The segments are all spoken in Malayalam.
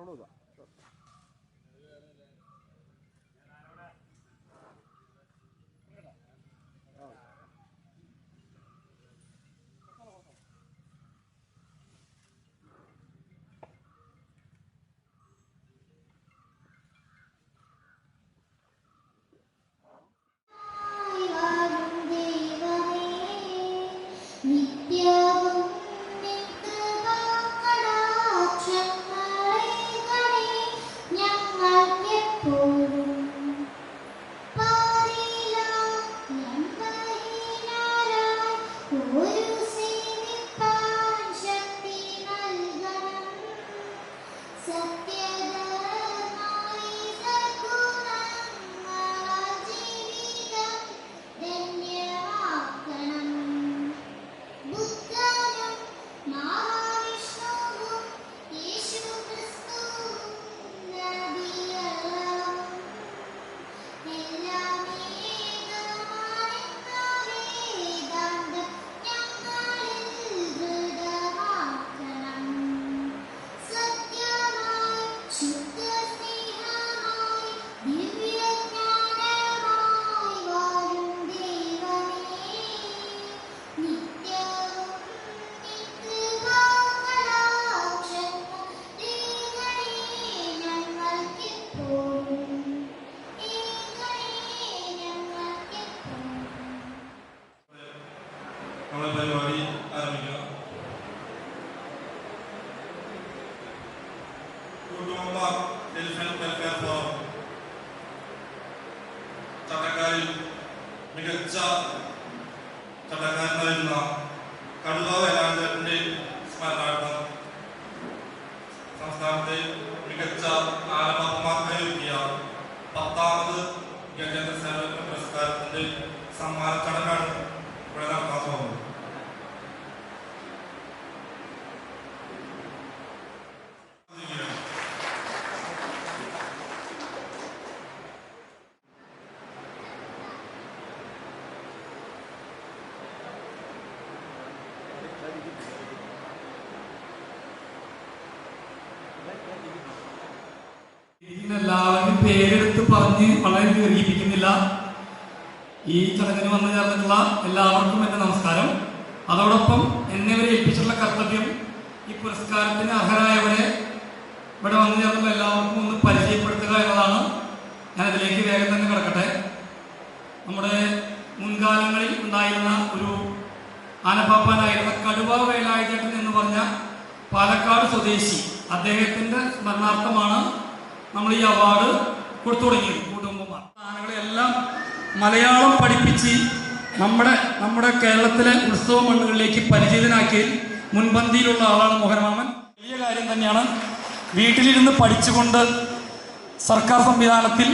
Carronuda. So കുടുംബ എലിഫന്റ് വെൽഫെയർ ഫോറം ചട്ടക്കാരിൽ മികച്ച ചട്ടക്കാരനായിരുന്ന കടുവ വേലാന്തരന്റെ സ്മരണാർത്ഥം സംസ്ഥാനത്തെ മികച്ച ആലമാർമാർക്കായി ഒരുക്കിയ പത്താമത് ഗജേന്ദ്ര സേവന പുരസ്കാരത്തിന്റെ സമ്മാന ചടങ്ങാണ് ഇവിടെ നടത്താൻ പേരെടുത്ത് പറഞ്ഞ് വളരെ ദീർഘിപ്പിക്കുന്നില്ല ഈ ചടങ്ങിന് വന്നു ചേർന്നിട്ടുള്ള എല്ലാവർക്കും എന്റെ നമസ്കാരം. അതോടൊപ്പം എന്നെ ഇവരെ ഏൽപ്പിച്ചിട്ടുള്ള കർത്തവ്യം ഈ പുരസ്കാരത്തിന് അർഹരായവരെ ഇവിടെ വന്നു ചേർന്നുള്ള എല്ലാവർക്കും ഒന്ന് പരിചയപ്പെടുത്തുക എന്നതാണ് ഞാൻ അതിലേക്ക് വേഗം തന്നെ കിടക്കട്ടെ. നമ്മുടെ മുൻകാലങ്ങളിൽ ഉണ്ടായിരുന്ന ഒരു ആനപ്പാപ്പാനായിരുന്ന കടുവ വേലായുധേട്ടൻ എന്ന് പറഞ്ഞ പാലക്കാട് സ്വദേശി അദ്ദേഹത്തിന്റെ സ്മരണാർത്ഥമാണ് നമ്മൾ ഈ അവാർഡ് കൊടുത്തു തുടങ്ങി. കുടുംബമാർ മലയാളം പഠിപ്പിച്ച് നമ്മുടെ നമ്മുടെ കേരളത്തിലെ ഉത്സവ മണ്ണുകളിലേക്ക് പരിചിതനാക്കി മുൻപന്തിയിലുള്ള ആളാണ് മോഹനമാമൻ. വലിയ കാര്യം തന്നെയാണ് വീട്ടിലിരുന്ന് പഠിച്ചുകൊണ്ട് സർക്കാർ സംവിധാനത്തിൽ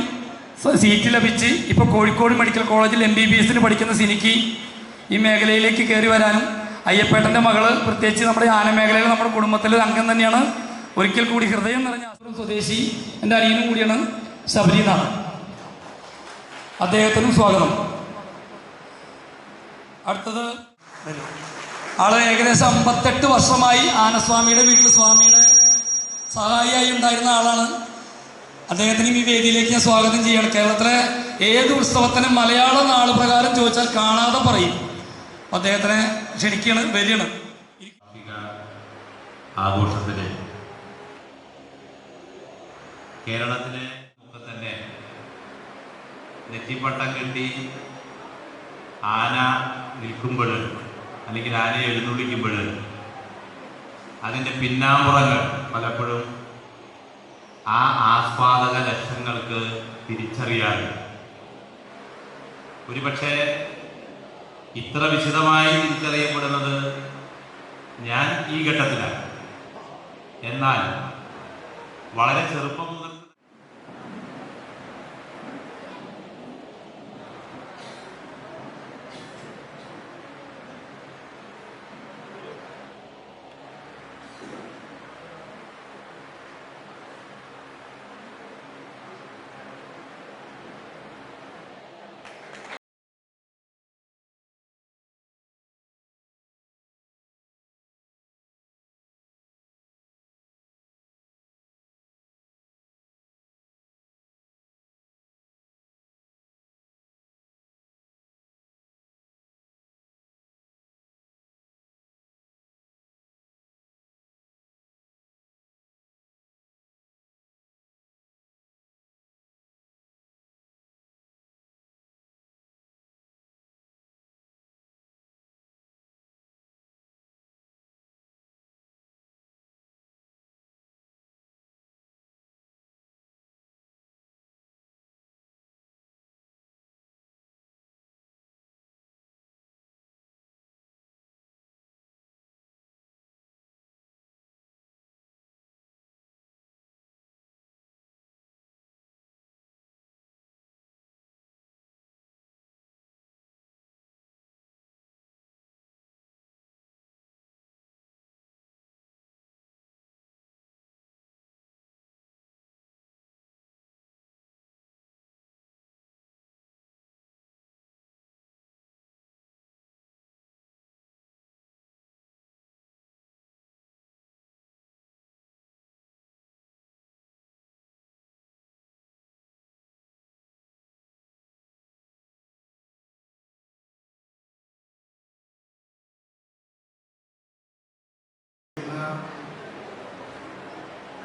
സീറ്റ് ലഭിച്ച് ഇപ്പോൾ കോഴിക്കോട് മെഡിക്കൽ കോളേജിൽ എം ബി ബി എസിന് പഠിക്കുന്ന സിനിക്ക് ഈ മേഖലയിലേക്ക് കയറി വരാനും അയ്യപ്പേട്ടന്റെ മകൾ പ്രത്യേകിച്ച് നമ്മുടെ ആന മേഖലയിൽ നമ്മുടെ കുടുംബത്തിലെ അംഗം തന്നെയാണ് ഒരിക്കൽ കൂടി ഹൃദയം നിറഞ്ഞ അസുരം സ്വദേശി എന്റെ അനിയനും കൂടിയാണ് ശബരിനാഥ് അദ്ദേഹത്തിനും സ്വാഗതം. അടുത്തത് ആൾ ഏകദേശം അമ്പത്തെട്ട് വർഷമായി ആനസ്വാമിയുടെ വീട്ടിൽ സ്വാമിയുടെ സഹായിയായി ഉണ്ടായിരുന്ന ആളാണ്. അദ്ദേഹത്തിനും ഈ വേദിയിലേക്ക് ഞാൻ സ്വാഗതം ചെയ്യണം. കേരളത്തിലെ ഏത് ഉത്സവത്തിനും മലയാള നാൾ പ്രകാരം ചോദിച്ചാൽ കാണാതെ പറയും. അദ്ദേഹത്തിനെ ക്ഷണിക്കണം വരികയാണ്. ആഘോഷത്തിന്റെ ആഘോഷത്തിന് കേരളത്തിലെ ഒക്കെ തന്നെ നെറ്റിപ്പട്ടം കെട്ടി ആന നിൽക്കുമ്പോൾ അല്ലെങ്കിൽ ആനയെ എഴുന്നള്ളിക്കുമ്പോൾ അതിന്റെ പിന്നാമ്പുറങ്ങൾ പലപ്പോഴും ആ ആസ്വാദക ലക്ഷങ്ങൾക്ക് തിരിച്ചറിയാൻ. ഒരുപക്ഷെ ഇത്ര വിശദമായി തിരിച്ചറിയപ്പെടുന്നത് ഞാൻ ഈ ഘട്ടത്തിലാണ്. എന്നാൽ വളരെ ചെറുപ്പം മുതൽ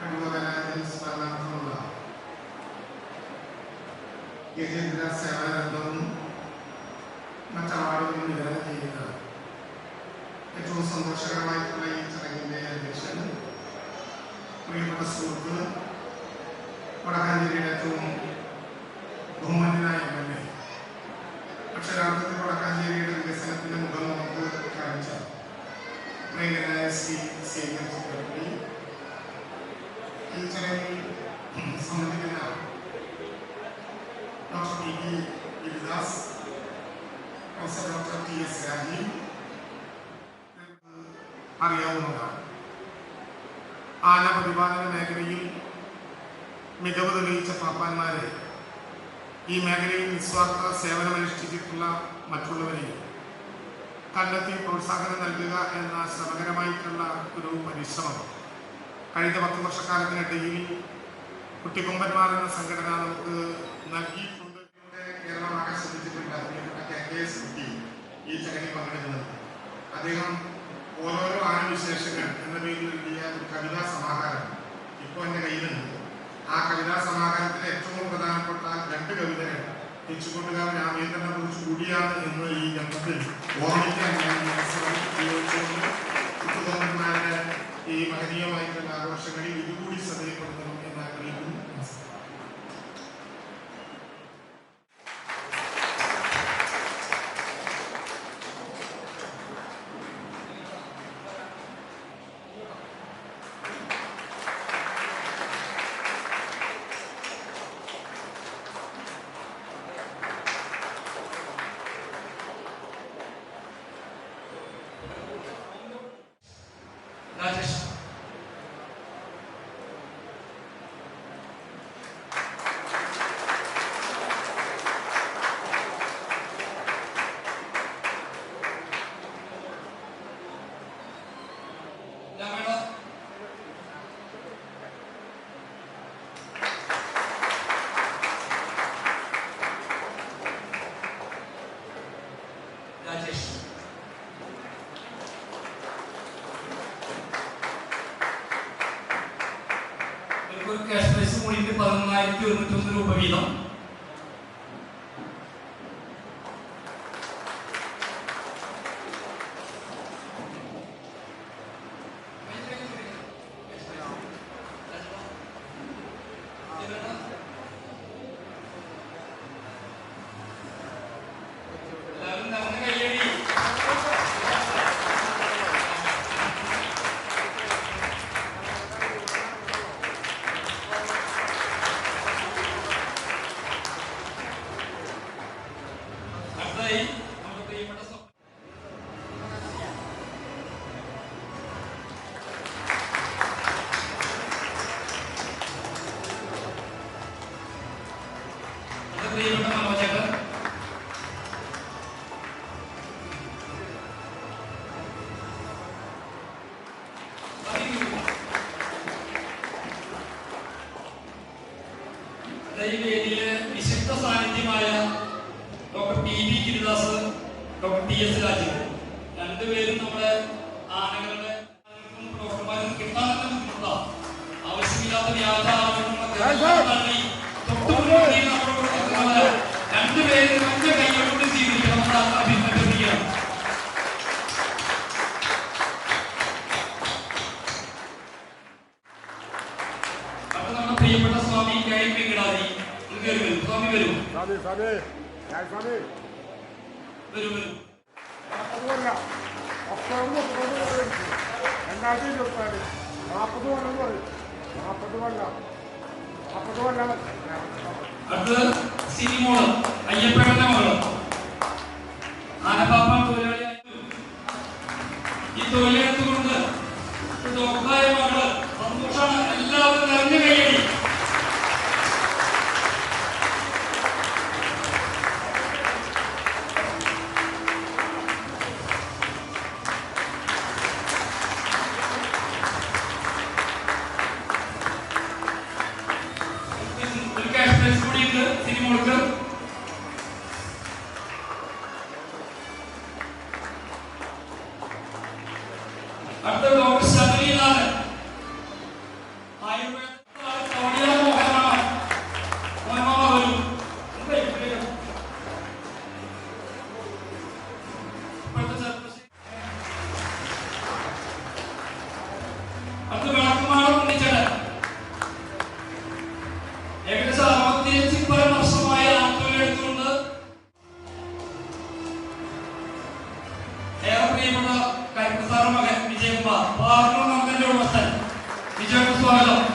കണ്ണൂരാജിൽ സ്മരണാർത്ഥമുള്ള ഗജേന്ദ്ര സേവനരംഗവും മറ്റവാർഡുകളും വിതരണം ചെയ്യുന്നത് ഏറ്റവും സന്തോഷകരമായിട്ടുള്ള ഈ ചടങ്ങിന്റെ അധ്യക്ഷൻ പ്രിയപ്പെട്ട സുഹൃത്ത് വടക്കാഞ്ചേരിയുടെ ഏറ്റവും ബഹുമാന്യനായ എം എൽ എ അക്ഷരാർത്ഥത്തിൽ വടക്കാഞ്ചേരിയുടെ മുഖം നമുക്ക് കാണിച്ച പ്രിയങ്കരനായ ശ്രീ ഈ ചടങ്ങിൽ സംബന്ധിക്കുന്ന doctor P P Giridas professor doctor T S Rajeev അറിയാവുന്നതാണ് ആന പരിപാലന മേഖലയിൽ മികവ് തെളിയിച്ച പാപ്പാന്മാരെ ഈ മേഖലയിൽ നിസ്വാർത്ഥ സേവനമനുഷ്ഠിച്ചിട്ടുള്ള മറ്റുള്ളവരെയും കണ്ടെത്തി പ്രോത്സാഹനം നൽകുക എന്ന ശ്രമകരമായിട്ടുള്ള ഒരു പരിശ്രമം. കഴിഞ്ഞ പത്ത് വർഷക്കാലത്തിനിടയിൽ കുട്ടിക്കൊമ്പന്മാർ എന്ന സംഘടന നമുക്ക് നൽകിയിട്ടുണ്ട്. കേരളം ആകെ ശ്രദ്ധിച്ചിട്ടുണ്ട് പ്രിയപ്പെട്ട കെ കെ എസ് കുട്ടി ഈ ചടങ്ങിൽ പങ്കെടുക്കുന്നത് അദ്ദേഹം ഓരോരോ ആനുവിശേഷങ്ങൾ എന്ന പേരിൽ എഴുതിയ ഒരു കവിതാ സമാഹാരം ഇപ്പോൾ എന്റെ കയ്യിലുണ്ട്. ആ കവിതാ സമാഹാരത്തിലെ ഏറ്റവും പ്രധാനപ്പെട്ട രണ്ട് കവിതകൾ തെച്ചുകൊണ്ടുകാരൻ രാമേന്ദ്രനെ രാജേഷ് ഇവർക്കൊരു ക്യാഷ് പ്രൈസ് കൂടിയിട്ട് പതിനൊന്നായിരത്തി ഒരുന്നൂറ്റൊന്ന് രൂപ വീതം ഈ വേദിയിലെ വിശിഷ്ട സാന്നിധ്യമായ doctor P V Giridas doctor T S Rajeev. രണ്ടുപേരും നമ്മുടെ സ്വാമി വരും. വരും വരും. രണ്ടായിരത്തി ഇരുപത്തിനാല്. നാൽപ്പത് കൊല്ലം പറയും. നാൽപ്പത് കൊല്ലം. നാൽപ്പത് കൊല്ലം. അടുത്തത് സിനിമോൾ അയ്യപ്പേട്ടന്റെ മകൾ. ആനപ്പാപ്പൻ തൊഴിലാളിയായി ഈ തൊഴിലെടുത്തുകൊണ്ട് ഡോക്ടറായ മകൾ സന്തോഷാണ് എല്ലാവരും നിറഞ്ഞു കൈയടി. अब तो कांग्रेस चल रही है। ಎಂಬ ಪಾರ್ಲೂನೊಂದರಲ್ಲಿ ವಸನ್ ನಿಜಕ್ಕೂ ಸ್ವಾಗತ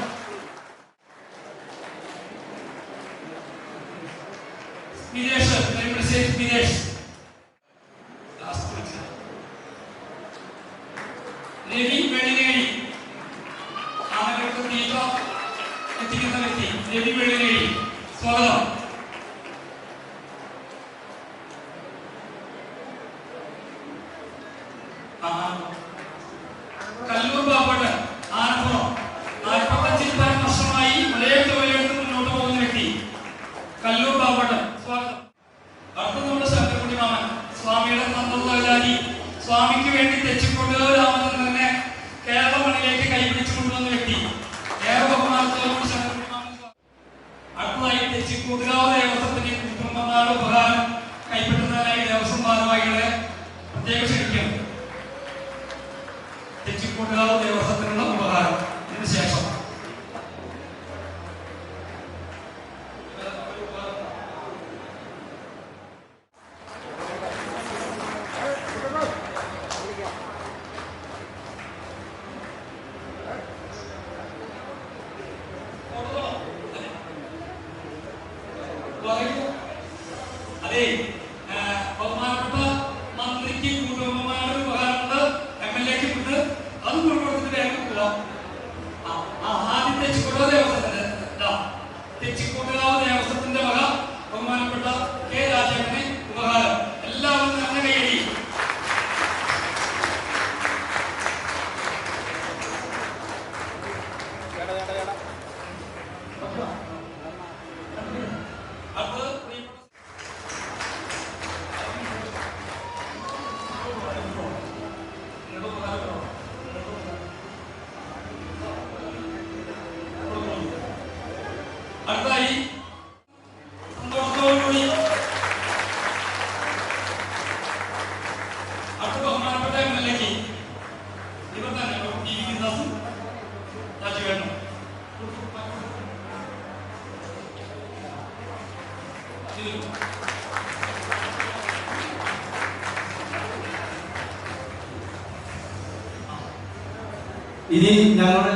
雨を quello 이양론은